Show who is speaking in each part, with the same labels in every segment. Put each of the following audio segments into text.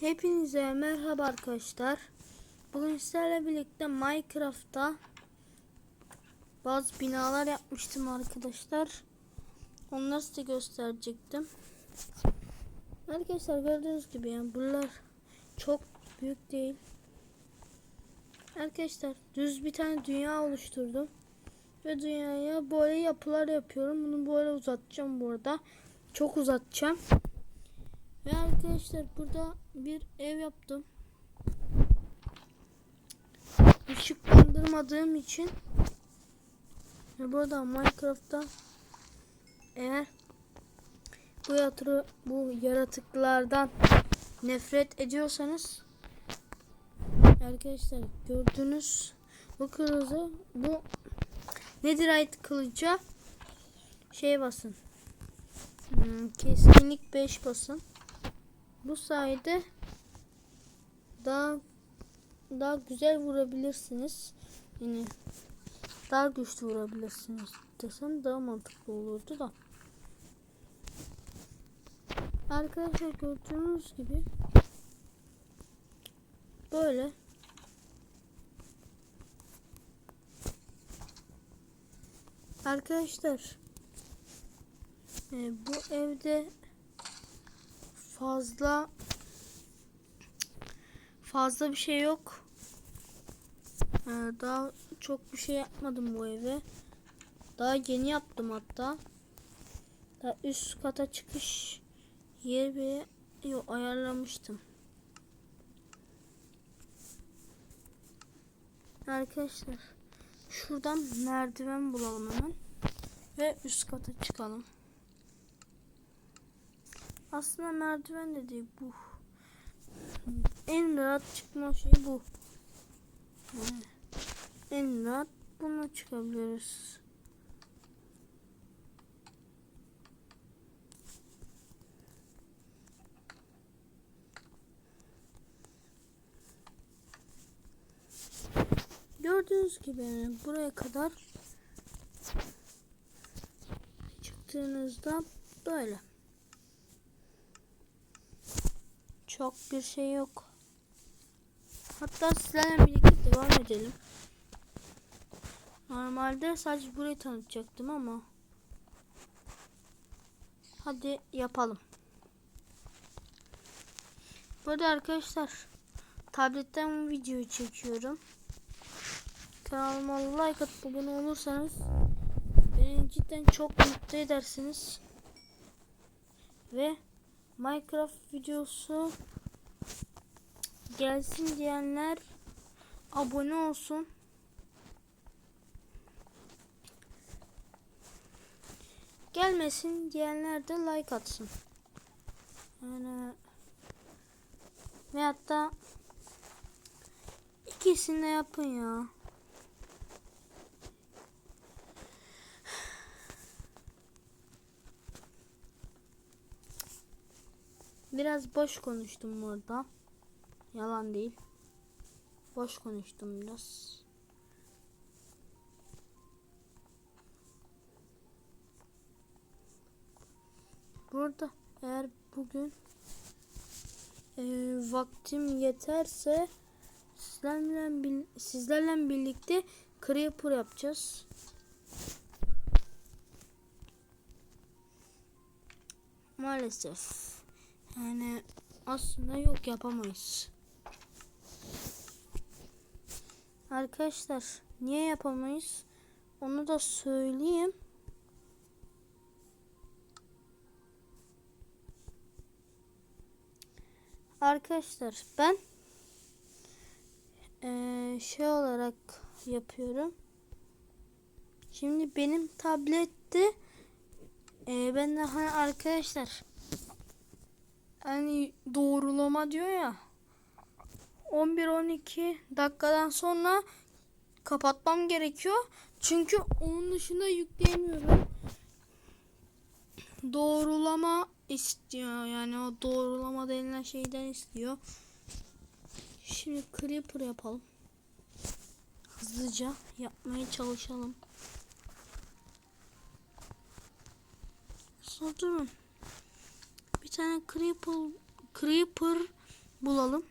Speaker 1: Hepinize merhaba arkadaşlar. Bugün sizlerle birlikte Minecraft'ta bazı binalar yapmıştım arkadaşlar. Onları size gösterecektim. Arkadaşlar gördüğünüz gibi yani bunlar çok büyük değil. Arkadaşlar düz bir tane dünya oluşturdum. Ve dünyaya böyle yapılar yapıyorum. Bunu böyle uzatacağım bu arada. Çok uzatacağım. Ve arkadaşlar burada bir ev yaptım. Işıklandırmadığım için ve burada Minecraft'ta eğer bu yatırı bu yaratıklardan nefret ediyorsanız arkadaşlar gördüğünüz bu kırmızı bu Netherite kılıca şey basın. Hmm, keskinlik 5 basın. Bu sayede daha daha güzel vurabilirsiniz. Yani daha güçlü vurabilirsiniz desem daha mantıklı olurdu da. Arkadaşlar gördüğünüz gibi böyle Arkadaşlar e, bu evde fazla fazla bir şey yok. Ee, daha çok bir şey yapmadım bu eve. Daha yeni yaptım hatta. Daha üst kata çıkış yeri bir yok ayarlamıştım. Arkadaşlar şuradan merdiven bulalım hemen ve üst kata çıkalım. Aslında merdiven de değil bu. En rahat çıkma şey bu. En rahat bununla çıkabiliriz. Gördüğünüz gibi buraya kadar çıktığınızda böyle. Çok bir şey yok. Hatta sizlerle birlikte devam edelim. Normalde sadece burayı tanıtacaktım ama hadi yapalım. Burada arkadaşlar tabletten bu videoyu çekiyorum. Kanalıma like atıp abone olursanız beni cidden çok mutlu edersiniz. Ve Minecraft videosu gelsin diyenler abone olsun. Gelmesin diyenler de like atsın. Yani ve hatta ikisini de yapın ya. Biraz boş konuştum burada. Yalan değil. Boş konuştum biraz. Burada eğer bugün e, vaktim yeterse sizlerle, sizlerle birlikte creeper yapacağız. Maalesef. Yani aslında yok yapamayız. Arkadaşlar niye yapamayız? Onu da söyleyeyim. Arkadaşlar ben eee, şey olarak yapıyorum. Şimdi benim tablette eee ben de hani arkadaşlar hani doğrulama diyor ya 11-12 dakikadan sonra kapatmam gerekiyor. Çünkü onun dışında yükleyemiyorum. Doğrulama istiyor. Yani o doğrulama denilen şeyden istiyor. Şimdi creeper yapalım. Hızlıca yapmaya çalışalım. Sonra durun. Bir tane creeper creeper bulalım.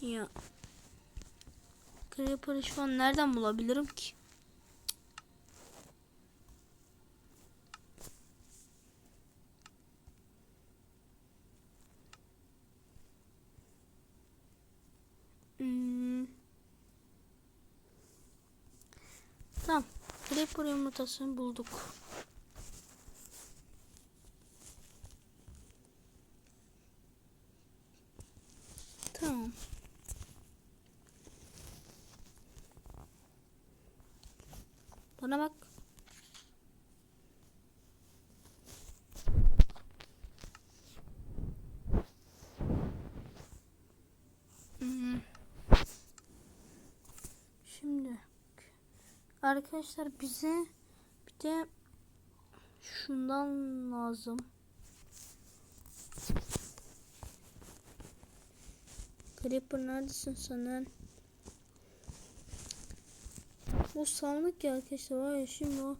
Speaker 1: Ya. Creeper'ı şu an nereden bulabilirim ki? Hmm. Tamam. Creeper yumurtasını bulduk. Tamam. Hmm. Şimdi arkadaşlar bize bir de şundan lazım. Creeper neredesin sen? Bu sandık ya arkadaşlar var ya şimdi o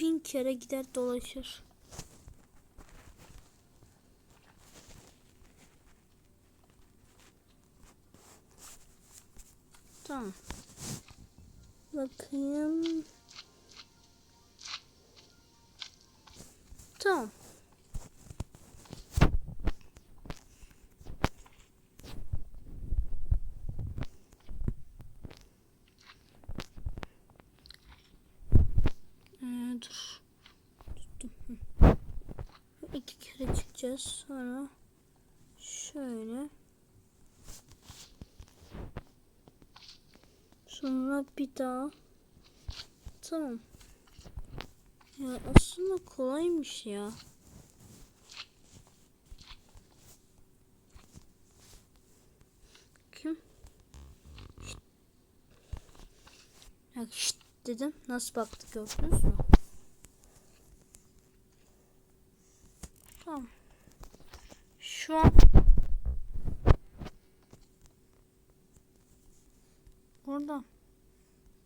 Speaker 1: bin kere gider dolaşır. Tamam. Bakayım. Tamam. Çıkacağız. Sonra şöyle. Sonra bir daha. Tamam. Ya aslında kolaymış ya. Kim? Şşt. Ya şşt dedim. Nasıl baktı gördünüz mü? Tamam. Şu an Burada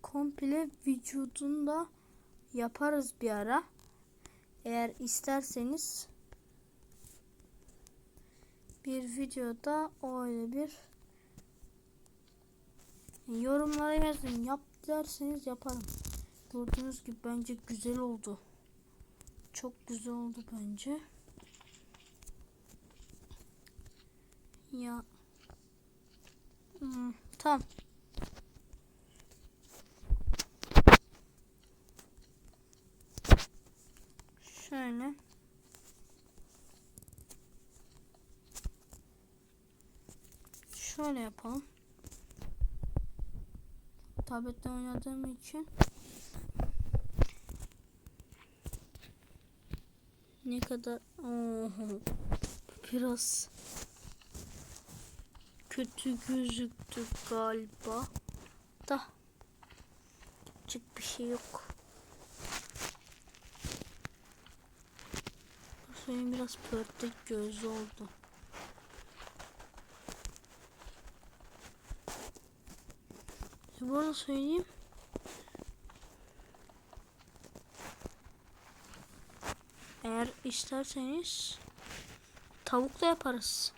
Speaker 1: komple vücudunda yaparız bir ara. Eğer isterseniz bir videoda öyle bir yorumlara yazın. Yap derseniz yaparım. Gördüğünüz gibi bence güzel oldu. Çok güzel oldu bence. Ya. Hmm, tamam. Şöyle. Şöyle yapalım. Tablette oynadığım için ne kadar Oho. biraz kötü gözüktü galiba da küçük bir şey yok. Benim biraz pörtlek gözlü oldu. E bu arada söyleyeyim. Eğer isterseniz tavuk da yaparız.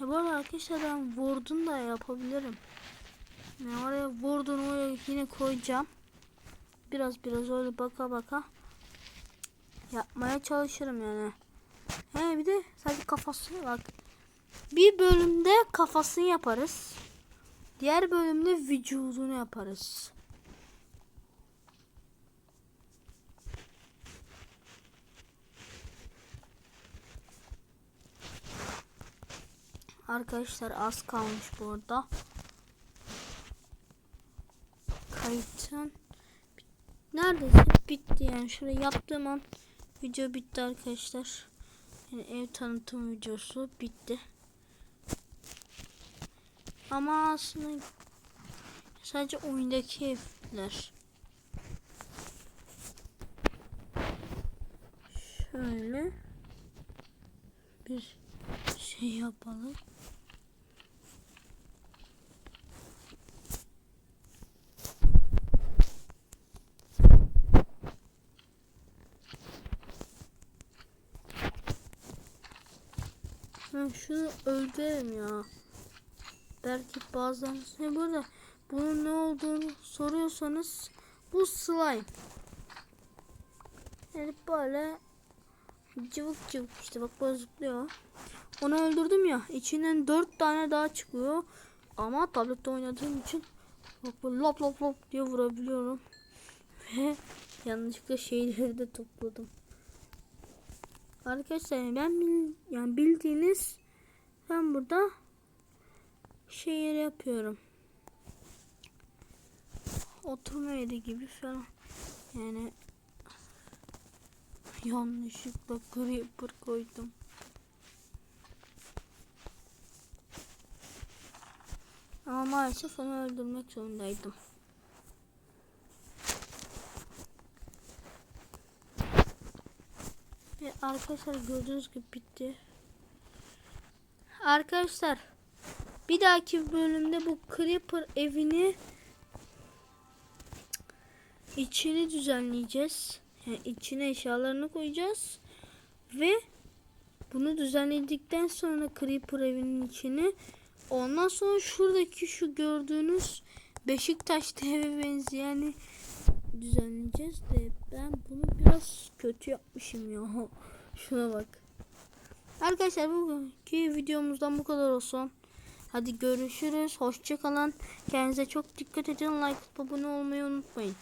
Speaker 1: Ya bu arkadaşlar ben vurdun da yapabilirim. Ne oraya vurdun oraya yine koyacağım. Biraz biraz öyle baka baka yapmaya çalışırım yani. He bir de sadece kafasını bak. Bir bölümde kafasını yaparız. Diğer bölümde vücudunu yaparız. Arkadaşlar az kalmış burada. Kayıtın neredeyse bitti yani. Şuraya yaptığım an video bitti arkadaşlar. Yani ev tanıtım videosu bitti. Ama aslında sadece oyundaki evler. Şöyle bir şey yapalım. Ha, şunu öldürelim ya. Belki bazen ne burada bunun ne olduğunu soruyorsanız bu slime. Yani böyle cıvık cıvık işte bak böyle zıplıyor. Onu öldürdüm ya. içinden dört tane daha çıkıyor. Ama tablette oynadığım için bak böyle lop lop lop diye vurabiliyorum. Ve yanlışlıkla şeyleri de topladım. Arkadaşlar ben bil, yani bildiğiniz ben burada şeyleri yapıyorum. Oturma yeri gibi falan. Yani yanlışlıkla creeper koydum. Ama maalesef onu öldürmek zorundaydım. Arkadaşlar gördüğünüz gibi bitti. Arkadaşlar bir dahaki bölümde bu Creeper evini içini düzenleyeceğiz. Yani içine eşyalarını koyacağız. Ve bunu düzenledikten sonra Creeper evinin içini ondan sonra şuradaki şu gördüğünüz Beşiktaş eve benzeyeni düzenleyeceğiz de ben bunu biraz kötü yapmışım ya. Şuna bak. Arkadaşlar bugünkü videomuzdan bu kadar olsun. Hadi görüşürüz. Hoşçakalın. Kendinize çok dikkat edin. Like abone olmayı unutmayın.